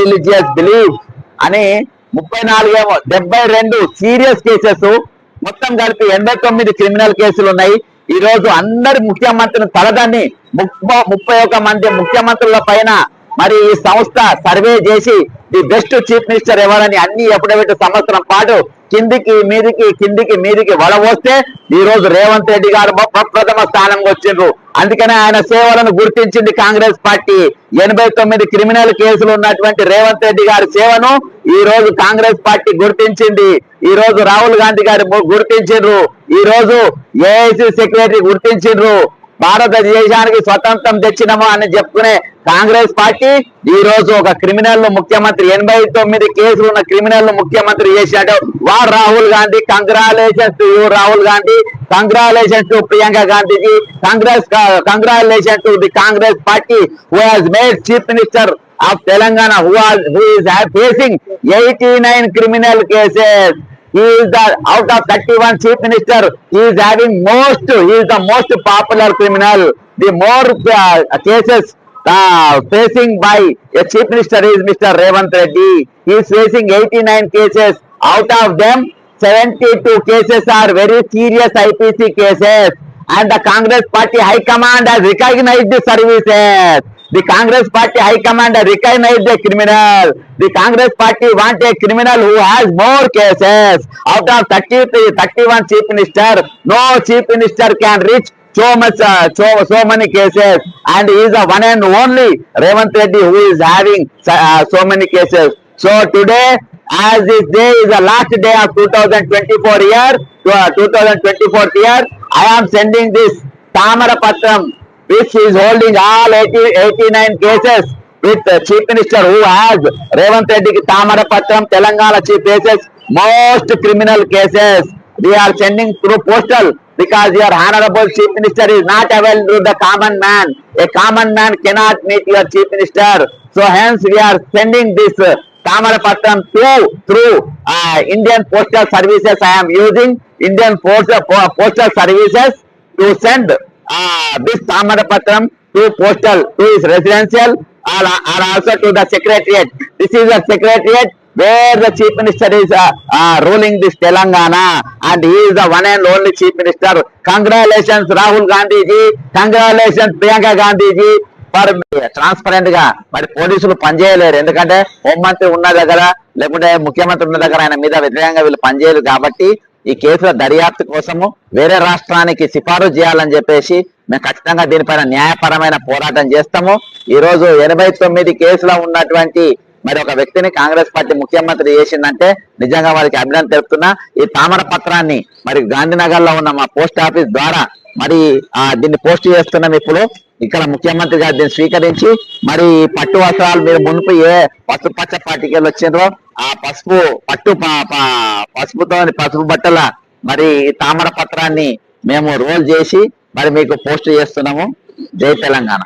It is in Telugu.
రిలీజియస్ బిలీఫ్ అని ముప్పై నాలుగేమో డెబ్బై రెండు సీరియస్ కేసెస్ మొత్తం కలిపి ఎనభై తొమ్మిది క్రిమినల్ కేసులు ఉన్నాయి ఈ రోజు అందరి ముఖ్యమంత్రిని తలదాన్ని ముప్పై ఒక మంది ముఖ్యమంత్రుల పైన మరి ఈ సంస్థ సర్వే చేసి ది బెస్ట్ చీఫ్ మినిస్టర్ ఎవరని అన్ని ఎప్పుడెప్పుడు సంవత్సరం పాటు కిందికి మీదికి కిందికి మీదికి వస్తే ఈ రోజు రేవంత్ రెడ్డి గారు ప్రథమ స్థానంకి వచ్చిండ్రు అందుకనే ఆయన సేవలను గుర్తించింది కాంగ్రెస్ పార్టీ ఎనభై తొమ్మిది క్రిమినల్ కేసులు ఉన్నటువంటి రేవంత్ రెడ్డి గారి సేవను ఈ రోజు కాంగ్రెస్ పార్టీ గుర్తించింది ఈ రోజు రాహుల్ గాంధీ గారు గుర్తించిండ్రు ఈ రోజు ఏఐసి సెక్రటరీ గుర్తించిండ్రు భారతదేశానికి స్వతంత్రం తెచ్చినము అని చెప్పుకునే కాంగ్రెస్ పార్టీ ఈ రోజు ఒక క్రిమినల్ ముఖ్యమంత్రి ఎనభై తొమ్మిది కేసులు ఉన్న క్రిమినల్ ముఖ్యమంత్రి చేశాడు వా Rahul Gandhi congratulations to you Rahul Gandhi congratulations to Priyanka Gandhiji Congress congratulations to the Congress party who has made chief minister of Telangana who who is facing eighty nine criminal cases He is the, out of 31 chief minister, he is having most, he is the most popular criminal. The more uh, cases uh, facing by a chief minister is Mr. Revanth Reddy. He is facing 89 cases. Out of them, 72 cases are very serious IPC cases. And the Congress Party High Command has recognized the services. The Congress party high command recognized a criminal. The Congress party want a criminal who has more cases. Out of 31 chief minister, no chief minister can reach uh, so many cases, and he is the one and only Revanth Reddy who is having uh, so many cases. So today, as this day is the last day of 2024 uh, year, I am sending this Tamarapatram which is holding all 80, 89 cases with the chief minister who has Revant Reddy Tamarapatram Telangana chief cases, most criminal cases. We are sending through postal because your honorable chief minister is not available to the common man. A common man cannot meet your chief minister. So hence we are sending this uh, Tamarapatram to through uh, Indian postal services. I am using Indian postal, postal services to send this తామర పత్రం to postal to is residential are also to the secretariat this is the secretariat where the chief minister is ruling this Telangana and is the one and only chief minister congratulations Rahul Gandhiji congratulations Priyanka Gandhiji మరి ట్రాన్స్పరెంట్ గా మరి పోలీసులు పనిచేయలేరు ఎందుకంటే హోంమంత్రి ఉన్న దగ్గర లేకుంటే ముఖ్యమంత్రి ఉన్న దగ్గర ఆయన మీద వ్యతిరేకంగా వీళ్ళు పనిచేయలేదు కాబట్టి ఈ కేసుల దర్యాప్తు కోసము వేరే రాష్ట్రానికి సిఫారు చేయాలని చెప్పేసి మేము ఖచ్చితంగా దీనిపైన న్యాయపరమైన పోరాటం చేస్తాము ఈ రోజు ఎనభై తొమ్మిది కేసులో ఉన్నటువంటి మరి ఒక వ్యక్తిని కాంగ్రెస్ పార్టీ ముఖ్యమంత్రి చేసిందంటే నిజంగా వారికి అభినందన తెలుపుతున్నా ఈ తామర పత్రాన్ని మరి గాంధీనగర్ లో ఉన్న మా పోస్ట్ ఆఫీస్ ద్వారా మరి ఆ దీన్ని పోస్ట్ చేస్తున్నాం ఇప్పుడు ఇక్కడ ముఖ్యమంత్రి గారు దీన్ని స్వీకరించి మరి పట్టు వస్త్రాలు మీరు మునుపు ఏ పసుపు పచ్చ పాటికలు వచ్చిండ్రో ఆ పసుపు పట్టు పసుపుతో పసుపు బట్టల మరి తామర పత్రాన్ని మేము రోల్ చేసి మరి మీకు పోస్ట్ చేస్తున్నాము జై తెలంగాణ